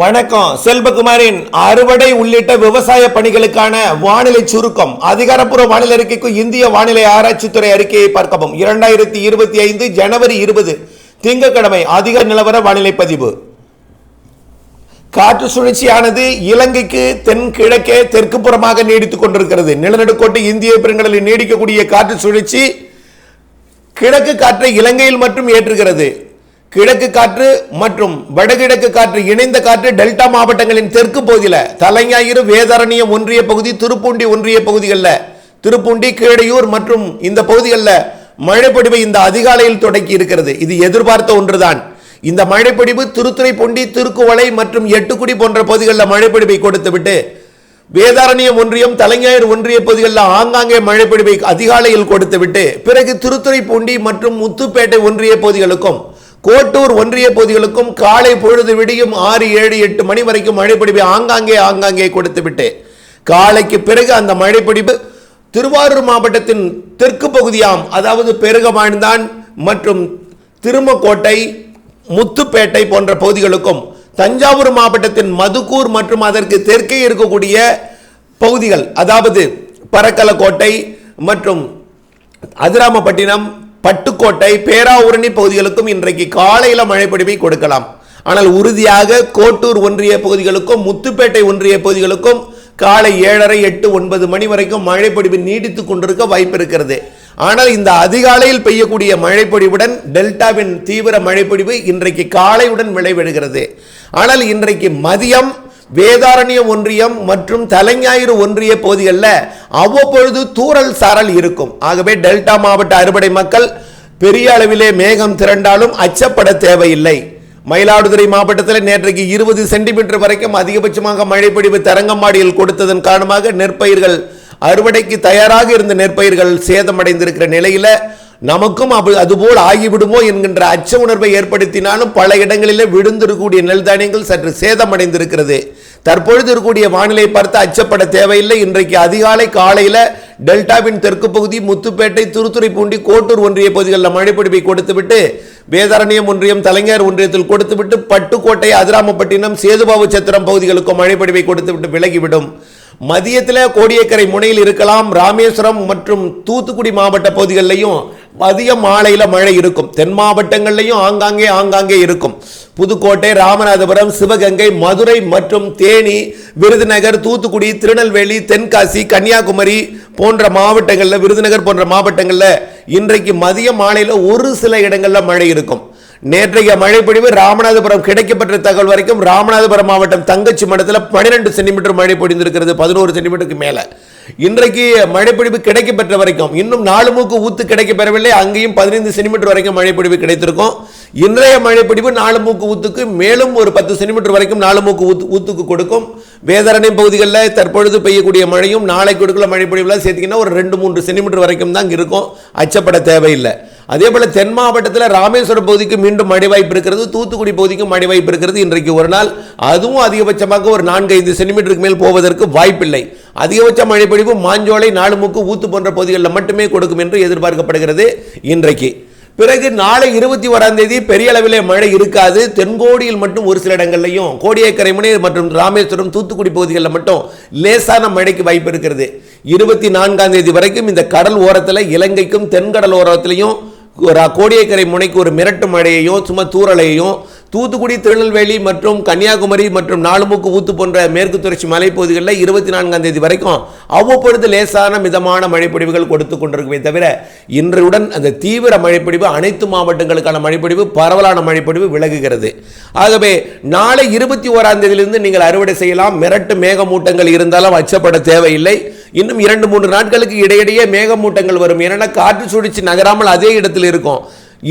வணக்கம். செல்வகுமாரின் அறுவடை உள்ளிட்ட விவசாய பணிகளுக்கான வானிலை சுருக்கம். அதிகாரப்பூர்வ வானிலை அறிக்கைக்கு இந்திய வானிலை ஆராய்ச்சித்துறை அறிக்கையை பார்க்கவும். இரண்டாயிரத்தி இருபத்தி ஐந்து ஜனவரி இருபது திங்கட்கிழமை அதிக நிலவர வானிலை பதிவு. காற்று சுழற்சியானது இலங்கைக்கு தென்கிழக்கே தெற்கு புறமாக நீடித்துக் கொண்டிருக்கிறது. நிலநடுக்கோட்டு இந்திய பெருங்கடலில் நீடிக்கக்கூடிய காற்று சுழற்சி கிழக்கு காற்றை இலங்கையில் மட்டும் ஏற்றுகிறது. கிழக்கு காற்று மற்றும் வடகிழக்கு காற்று இணைந்த காற்று டெல்டா மாவட்டங்களின் தெற்கு பகுதியில் தலைஞாயிறு வேதாரண்யம் ஒன்றிய பகுதி திருப்பூண்டி ஒன்றிய பகுதிகளில் திருப்பூண்டி கீழையூர் மற்றும் இந்த பகுதிகளில் மழைப்பொழிவு இந்த அதிகாலையில் தொடக்கி இருக்கிறது. இது எதிர்பார்த்த ஒன்றுதான். இந்த மழைப்பொடிவு திருத்துறைப்பூண்டி திருக்குவளை மற்றும் எட்டுக்குடி போன்ற பகுதிகளில் மழைப்பொடிவை கொடுத்துவிட்டு வேதாரண்யம் ஒன்றியம் தலைஞாயிறு ஒன்றிய பகுதிகளில் ஆங்காங்கே மழைப்பொடிவை அதிகாலையில் கொடுத்துவிட்டு பிறகு திருத்துறைப்பூண்டி மற்றும் முத்துப்பேட்டை ஒன்றிய பகுதிகளுக்கும் கோட்டூர் ஒன்றிய பகுதிகளுக்கும் காலை பொழுது விடியும் ஆறு ஏழு எட்டு மணி வரைக்கும் மழைப்பொழிவை ஆங்காங்கே ஆங்காங்கே கொடுத்துவிட்டு காலைக்கு பிறகு அந்த மழைப்பிடிப்பு திருவாரூர் மாவட்டத்தின் தெற்கு பகுதியாம் அதாவது பெருகமாழ்ந்தான் மற்றும் திருமக்கோட்டை முத்துப்பேட்டை போன்ற பகுதிகளுக்கும் தஞ்சாவூர் மாவட்டத்தின் மதுக்கூர் மற்றும் அதற்கு தெற்கே இருக்கக்கூடிய பகுதிகள் அதாவது பரக்கலக்கோட்டை மற்றும் அதிராமப்பட்டினம் பட்டுக்கோட்டை பேராவூரணி பகுதிகளுக்கும் இன்றைக்கு காலையில் மழைப்பொழிவை கொடுக்கலாம். ஆனால் உறுதியாக கோட்டூர் ஒன்றிய பகுதிகளுக்கும் முத்துப்பேட்டை ஒன்றிய பகுதிகளுக்கும் காலை ஏழரை எட்டு ஒன்பது மணி வரைக்கும் மழைப்பொழிவு நீடித்துக் கொண்டிருக்க வாய்ப்பு இருக்கிறது. ஆனால் இந்த அதிகாலையில் பெய்யக்கூடிய மழைப்பொழிவுடன் டெல்டாவின் தீவிர மழைப்பொழிவு இன்றைக்கு காலையுடன் விளைவிடுகிறது. ஆனால் இன்றைக்கு மதியம் வேதாரண்யம் ஒன்றியம் மற்றும் தலைஞாயிறு ஒன்றிய பகுதிகளில் அவ்வப்பொழுது தூறல் சாரல் இருக்கும். ஆகவே டெல்டா மாவட்ட அறுவடை மக்கள் பெரிய அளவிலே மேகம் திரண்டாலும் அச்சப்பட தேவையில்லை. மயிலாடுதுறை மாவட்டத்தில் நேற்றைக்கு இருபது சென்டிமீட்டர் வரைக்கும் அதிகபட்சமாக மழைப்பொழிவு தரங்கம்பாடியில் கொடுத்ததன் காரணமாக நெற்பயிர்கள் அறுவடைக்கு தயாராக இருந்த நெற்பயிர்கள் சேதமடைந்திருக்கிற நிலையில் நமக்கும் அப்ப- அதுபோல் ஆகிவிடுமோ என்கின்ற அச்ச உணர்வை ஏற்படுத்தினாலும் பல இடங்களிலே விழுந்திருக்கக்கூடிய நெல்தானியங்கள் சற்று சேதமடைந்திருக்கிறது. தற்பொழுது இருக்கக்கூடிய வானிலை பார்த்து அச்சப்பட தேவையில்லை. இன்றைக்கு அதிகாலை காலையில டெல்டாவின் தெற்கு பகுதி முத்துப்பேட்டை திருத்துறைப்பூண்டி கோட்டூர் ஒன்றிய பகுதிகளில் மழைப்பிடிப்பை கொடுத்துவிட்டு வேதாரண்யம் ஒன்றியம் தலைஞர் ஒன்றியத்தில் கொடுத்துவிட்டு பட்டுக்கோட்டை அதிராமப்பட்டினம் சேதுபாபு சத்திரம் பகுதிகளுக்கும் மழைப்பிடிப்பை கொடுத்துவிட்டு விலகிவிடும். மதியத்தில் கோடியக்கரை முனையில் இருக்கலாம். ராமேஸ்வரம் மற்றும் தூத்துக்குடி மாவட்ட பகுதிகளிலையும் மதிய மாலையில் மழை இருக்கும். தென் மாவட்டங்கள்லையும் ஆங்காங்கே ஆங்காங்கே இருக்கும். புதுக்கோட்டை ராமநாதபுரம் சிவகங்கை மதுரை மற்றும் தேனி விருதுநகர் தூத்துக்குடி திருநெல்வேலி தென்காசி கன்னியாகுமரி போன்ற மாவட்டங்களில் விருதுநகர் போன்ற மாவட்டங்களில் இன்றைக்கு மதிய மாலையில் ஒரு சில இடங்களில் மழை இருக்கும். நேற்றைய மழைப்பொழிவு ராமநாதபுரம் கிடைக்கப்பட்ட தகவல் வரைக்கும் ராமநாதபுரம் மாவட்டம் தங்கச்சி மடத்தில் பன்னிரெண்டு சென்டிமீட்டர் மழை பொழிந்திருக்கிறது பதினோரு சென்டிமீட்டருக்கு மேலே. இன்றைக்கு மழைப்பொழிவு கிடைக்கப்பெற்ற வரைக்கும் இன்னும் நாலு மூக்கு ஊத்து கிடைக்கப்பெறவில்லை அங்கேயும் பதினைந்து சென்டிமீட்டர் வரைக்கும் மழைப்பொழிவு கிடைத்திருக்கும். இன்றைய மழைப்பொழிவு நாலு மூக்கு ஊத்துக்கு மேலும் ஒரு பத்து சென்டிமீட்டர் வரைக்கும் நாலு மூக்கு ஊத்து ஊத்துக்கு கொடுக்கும். வேதாரணை பகுதிகளில் தற்பொழுது பெய்யக்கூடிய மழையும் நாளை கொடுக்கல மழைப்பொழிவுலாம் சேர்த்திங்கன்னா ஒரு ரெண்டு மூன்று சென்டிமீட்டர் வரைக்கும் தான் இருக்கும். அச்சப்பட தேவையில்லை. அதே போல் தென் மாவட்டத்தில் ராமேஸ்வரம் பகுதிக்கு மீண்டும் மழை வாய்ப்பு இருக்கிறது தூத்துக்குடி பகுதிக்கும் மழை வாய்ப்பு இருக்கிறது. இன்றைக்கு ஒரு நாள் அதுவும் அதிகபட்சமாக ஒரு நான்கு ஐந்து சென்டிமீட்டருக்கு மேல் போவதற்கு வாய்ப்பில்லை. அதிகபட்ச மழைப்பொழிவு மாஞ்சோலை நாலுமுக்கு ஊத்து போன்ற பகுதிகளில் மட்டுமே கொடுக்கும் என்று எதிர்பார்க்கப்படுகிறது இன்றைக்கு. பிறகு நாளை இருபத்தி ஓராம் தேதி பெரிய அளவில் மழை இருக்காது. தென்கோடியில் மட்டும் ஒரு சில இடங்கள்லையும் கோடியக்கரை முனை மற்றும் ராமேஸ்வரம் தூத்துக்குடி பகுதிகளில் மட்டும் லேசான மழைக்கு வாய்ப்பு இருக்கிறது. இருபத்தி நான்காம் தேதி வரைக்கும் இந்த கடல் ஓரத்தில் இலங்கைக்கும் தென்கடல் ஓரத்திலையும் கோடியக்கரை முனைக்கு ஒரு மிரட்டு மழையையும் சும்மா தூறலையும் தூத்துக்குடி திருநெல்வேலி மற்றும் கன்னியாகுமரி மற்றும் நாலுமுக்கு ஊத்து போன்ற மேற்கு தொடர்ச்சி மலைப்பகுதிகளில் இருபத்தி நான்காம் தேதி வரைக்கும் அவ்வப்பொழுது லேசான மிதமான மழைப்பொழிவுகள் கொடுத்து கொண்டிருக்குமே தவிர இன்றுடன் அந்த தீவிர மழைப்பொழிவு அனைத்து மாவட்டங்களுக்கான மழைப்பொழிவு பரவலான மழைப்பொழிவு விலகுகிறது. ஆகவே நாளை இருபத்தி ஓராம் தேதியிலிருந்து நீங்கள் அறுவடை செய்யலாம். மிரட்டு மேகமூட்டங்கள் இருந்தாலும் அச்சப்பட தேவையில்லை. இன்னும் இரண்டு மூன்று நாட்களுக்கு இடையிடையே மேகமூட்டங்கள் வரும். ஏன்னா காற்று சுழற்சி நகராமல் அதே இடத்தில் இருக்கும்.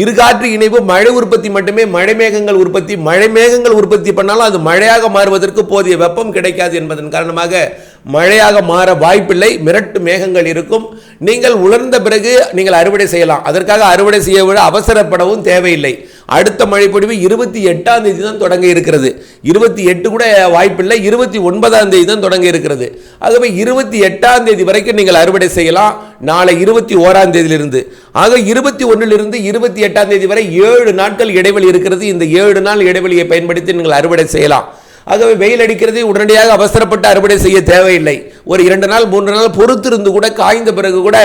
இரு காற்று இணைவு மழை உற்பத்தி மட்டுமே மழை மேகங்கள் உற்பத்தி மழை மேகங்கள் உற்பத்தி பண்ணாலும் அது மழையாக மாறுவதற்கு போதிய வெப்பம் கிடைக்காது என்பதன் காரணமாக மழையாக மாற வாய்ப்பில்லை. மிரட்டு மேகங்கள் இருக்கும். நீங்கள் உலர்ந்த பிறகு நீங்கள் அறுவடை செய்யலாம். அதற்காக அறுவடை செய்ய விட அவசரப்படவும் தேவையில்லை. அடுத்த மழைப்பொழிவு இருபத்தி எட்டாம் தேதி தான் தொடங்க இருக்கிறது. இருபத்தி எட்டு கூட வாய்ப்பில்லை. இருபத்தி ஒன்பதாம் தேதி தான் தொடங்க இருக்கிறது. ஆகவே இருபத்தி எட்டாம் தேதி வரைக்கும் நீங்கள் அறுவடை செய்யலாம். நாளை இருபத்தி ஓராம் தேதியிலிருந்து. ஆக இருபத்தி ஒன்றிலிருந்து இருபத்தி எட்டாம் தேதி வரை ஏழு நாட்கள் இடைவெளி இருக்கிறது. இந்த ஏழு நாள் இடைவெளியை பயன்படுத்தி நீங்கள் அறுவடை செய்யலாம். ஆகவே வெயில் அடிக்கிறது உடனடியாக அவசரப்பட்டு அறுவடை செய்ய தேவையில்லை. ஒரு இரண்டு நாள் மூன்று நாள் பொறுத்திருந்து கூட காய்ந்த பிறகு கூட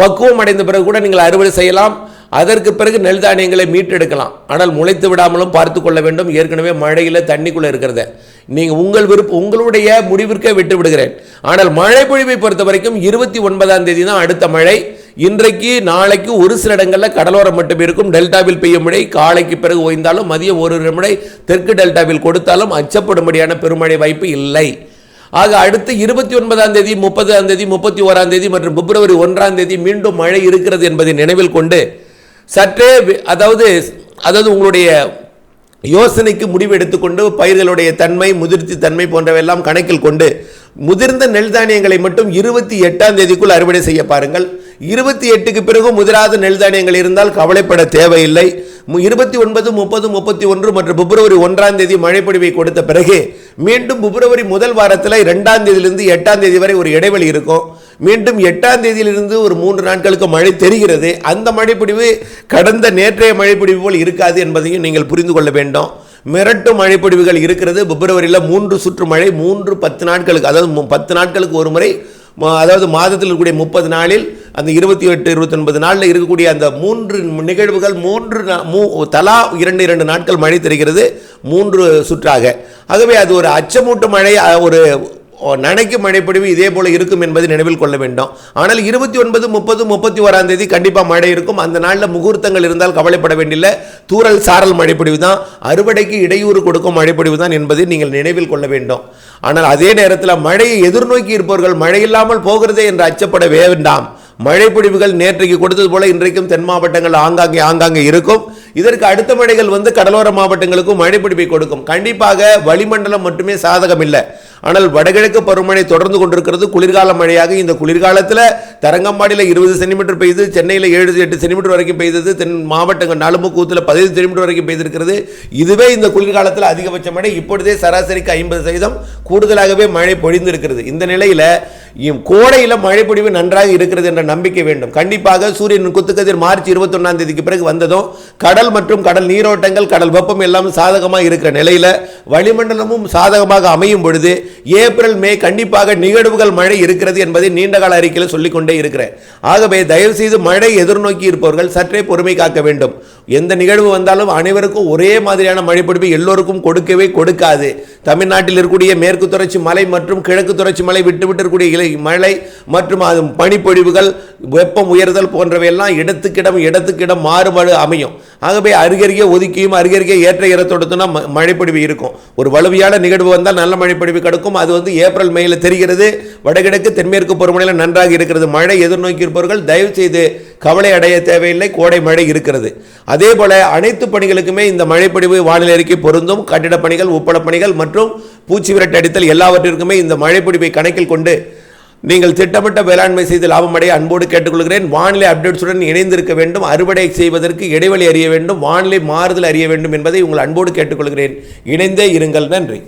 பக்குவம் அடைந்த பிறகு கூட நீங்கள் அறுவடை செய்யலாம். அதற்கு பிறகு நெல் தானியங்களை மீட்டெடுக்கலாம். ஆனால் முளைத்து விடாமலும் பார்த்து கொள்ள வேண்டும். ஏற்கனவே மழையில் தண்ணிக்குள்ளே இருக்கிறத. நீங்கள் உங்கள் விருப்பம் உங்களுடைய முடிவிற்கே விட்டு விடுகிறேன். ஆனால் மழை பொழிவை பொறுத்த வரைக்கும் இருபத்தி ஒன்பதாம் தேதி தான் அடுத்த மழை. இன்றைக்கு நாளைக்கு ஒரு சில இடங்களில் கடலோரம் மட்டும் இருக்கும். டெல்டாவில் பெய்யும் மழை காலைக்கு பிறகு ஓய்ந்தாலும் மதியம் ஒரு மழை தெற்கு டெல்டாவில் கொடுத்தாலும் அச்சப்படும்படியான பெருமழை வாய்ப்பு இல்லை. ஆக அடுத்து இருபத்தி ஒன்பதாம் தேதி முப்பதாம் தேதி முப்பத்தி ஓராம் தேதி மற்றும் பிப்ரவரி ஒன்றாம் தேதி மீண்டும் மழை இருக்கிறது என்பதை நினைவில் கொண்டு சற்றே அதாவது அதாவது உங்களுடைய யோசனைக்கு முடிவு எடுத்துக்கொண்டு பயிர்களுடைய தன்மை முதிர்ச்சி தன்மை போன்றவையெல்லாம் கணக்கில் கொண்டு முதிர்ந்த நெல் தானியங்களை மட்டும் இருபத்தி எட்டாம் தேதிக்குள் அறுவடை செய்ய பாருங்கள். இருபத்தி எட்டுக்கு பிறகு முதலாவது நெல் தானியங்கள் இருந்தால் கவலைப்பட தேவையில்லை. இருபத்தி ஒன்பது முப்பது முப்பத்தி ஒன்று மற்றும் பிப்ரவரி ஒன்றாம் தேதி மழைப்பொழிவை கொடுத்த பிறகு மீண்டும் பிப்ரவரி முதல் வாரத்தில் ரெண்டாம் தேதியிலிருந்து எட்டாம் தேதி வரை ஒரு இடைவெளி இருக்கும். மீண்டும் எட்டாம் தேதியிலிருந்து ஒரு மூன்று நாட்களுக்கு மழை தெரிகிறது. அந்த மழைப்பொழிவு கடந்த நேற்றைய மழைப்பொழிவு போல் இருக்காது என்பதையும் நீங்கள் புரிந்து கொள்ள வேண்டும். மிரட்டு மழைப்பொழிவுகள் இருக்கிறது. பிப்ரவரியில் மூன்று சுற்று மழை மூன்று பத்து நாட்களுக்கு அதாவது பத்து நாட்களுக்கு ஒரு முறை அதாவது மாதத்தில் இருக்கக்கூடிய முப்பது நாளில் அந்த இருபத்தி எட்டு இருபத்தொன்பது நாளில் இருக்கக்கூடிய அந்த மூன்று நிகழ்வுகள் மூன்று மூ தலா இரண்டு இரண்டு நாட்கள் மழை தெரிகிறது மூன்று சுற்றாக. ஆகவே அது ஒரு அச்சமூட்டு மழை ஒரு நனைக்கும் மழைப்பொழிவு இதே போல இருக்கும் என்பதை நினைவில் கொள்ள வேண்டும். ஆனால் இருபத்தி ஒன்பது முப்பது முப்பத்தி ஓராம் தேதி கண்டிப்பாக மழை இருக்கும். அந்த நாளில் முகூர்த்தங்கள் இருந்தால் கவலைப்பட வேண்டியில்லை தூரல் சாரல் மழைப்பொழிவு தான். அறுவடைக்கு இடையூறு கொடுக்கும் மழைப்பொழிவு தான் என்பதை நீங்கள் நினைவில் கொள்ள வேண்டும். ஆனால் அதே நேரத்தில் மழையை எதிர்நோக்கி இருப்பவர்கள் மழை இல்லாமல் போகிறதே என்று அச்சப்பட வேண்டாம். மழைப்பொழிவுகள் நேற்றைக்கு கொடுத்தது போல இன்றைக்கும் தென் மாவட்டங்கள் ஆங்காங்கே ஆங்காங்கே இருக்கும். இதற்கு அடுத்த மழைகள் வந்து கடலோர மாவட்டங்களுக்கும் மழைப்பிடிப்பை கொடுக்கும். கண்டிப்பாக வளிமண்டலம் மட்டுமே சாதகம் இல்லை ஆனால் வடகிழக்கு பருவமழை தொடர்ந்து கொண்டிருக்கிறது. குளிர்கால மழையாக இந்த குளிர்காலத்தில் தரங்கம்பாடியில் இருபது சென்டிமீட்டர் பெய்து சென்னையில் ஏழு எட்டு சென்டிமீட்டர் வரைக்கும் பெய்தது தென் மாவட்டங்கள் நலும்புக்கூத்தில் பதினைந்து சென்டிமீட்டர் வரைக்கும் பெய்திருக்கிறது. இதுவே இந்த குளிர்காலத்தில் அதிகபட்ச மழை. இப்பொழுதே சராசரிக்கு ஐம்பது சதவீதம். கூடுதலாகவே மழை பொழிந்திருக்கிறது. இந்த நிலையில் கோடையில் மழை பொழிவு நன்றாக இருக்கிறது என்ற நம்பிக்கை வேண்டும். கண்டிப்பாக சூரியன் குத்துக்கதிர் மார்ச் இருபத்தொன்னாம் தேதிக்கு பிறகு வந்ததும் கடல் மற்றும் கடல் நீரோட்டங்கள் கடல் வெப்பம் எல்லாம் சாதகமாக இருக்கிற நிலையில் வளிமண்டலமும் சாதகமாக அமையும் பொழுது ஏப்ரல் மே கண்டிப்பாக நிகழ்வுகள் மழை இருக்கிறது என்பதை நீண்டகால அறிக்கையில் சொல்லிக்கொண்டே இருக்கிறேன். ஆகவே தயவு செய்து மழை எதிர்நோக்கி இருப்பவர்கள் சற்றே பொறுமை காக்க வேண்டும். எந்த நிகழ்வு வந்தாலும் அனைவருக்கும் ஒரே மாதிரியான மழைப்பொடிவு எல்லோருக்கும் கொடுக்கவே கொடுக்காது. தமிழ்நாட்டில் இருக்கக்கூடிய மேற்கு தொடர்ச்சி மலை மற்றும் கிழக்கு தொடர்ச்சி மலை விட்டு விட்டு இருக்கக்கூடிய இலை மழை மற்றும் அது பனிப்பொழிவுகள் வெப்பம் உயர்தல் போன்றவையெல்லாம் இடத்துக்கிடம் இடத்துக்கிடம் மாறுபாடு அமையும். ஆகவே அருகருகே ஒதுக்கியும் அருகருகே ஏற்ற இறத்தொடுத்துனா மழைப்பொழிவு இருக்கும். ஒரு வலுவையான நிகழ்வு வந்தால் நல்ல மழைப்பொழிவு கிடைக்கும். அது வந்து ஏப்ரல் மேயில் தெரிகிறது. வடகிழக்கு தென்மேற்கு பருவமழையில் நன்றாக இருக்கிறது. மழை எதிர்நோக்கி இருப்பவர்கள் தயவு செய்து கவலை அடைய தேவையில்லை. கோடை மழை இருக்கிறது. அதே போல அனைத்து பணிகளுக்குமே இந்த மழைப்பொழிவு வானிலை அறிக்கை பொருந்தும். கட்டிடப் பணிகள் உப்பளப் பணிகள் மற்றும் பூச்சி விரட்டு அடித்தல் எல்லாவற்றிற்குமே இந்த மழைப்பொழிவை கணக்கில் கொண்டு நீங்கள் திட்டமிட்ட வேளாண்மை செய்து லாபம் அன்போடு கேட்டுக்கொள்கிறேன். வானிலை அப்டேட்ஸுடன் இணைந்திருக்க வேண்டும். அறுவடை செய்வதற்கு இடைவெளி அறிய வேண்டும். வானிலை மாறுதல் அறிய வேண்டும் என்பதை உங்கள் அன்போடு கேட்டுக்கொள்கிறேன். இணைந்தே இருங்கள். நன்றி.